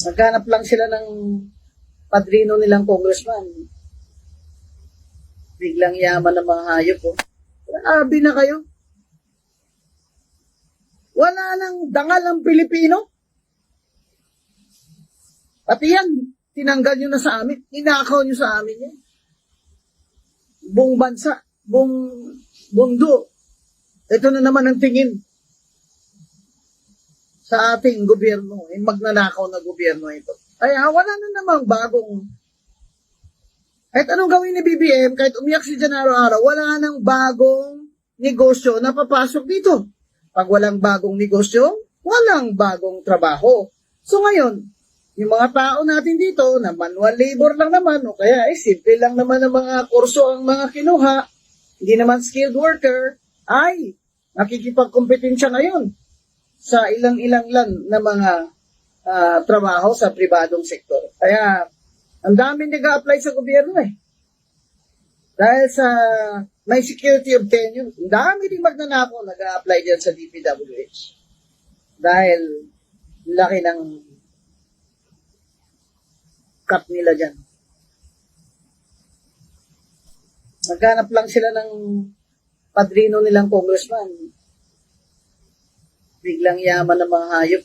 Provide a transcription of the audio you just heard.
Naghanap lang sila ng padrino nilang congressman. Biglang yaman ng mga hayop po. Grabe na kayo. Wala nang dangal ang Pilipino. Pati yan, tinanggal nyo na sa amin. Inakaw nyo sa amin yan. Buong bansa, buong bundo. Ito na naman ang tingin sa ating gobyerno, yung magnanakaw na gobyerno ito. Kaya wala na namang bagong kahit anong gawin ni BBM, kahit umiyak si Jan araw-araw, wala nang bagong negosyo na papasok dito. Pag walang bagong negosyo, walang bagong trabaho. So ngayon, yung mga tao natin dito na manual labor lang naman, o kaya eh, simple lang naman ang mga kurso ang mga kinuha, hindi naman skilled worker, ay nakikipagkompetensya ngayon sa ilang-ilang lang na mga ah, trabaho sa pribadong sektor. Kaya, ang dami nag-a-apply sa gobyerno eh. Dahil sa may security of tenure, ang dami rin magnanako nag-a-apply dyan sa DPWH. Dahil laki ng cut nila dyan. Naghanap lang sila ng padrino nilang congressman. Biglang yaman ng mga hayop.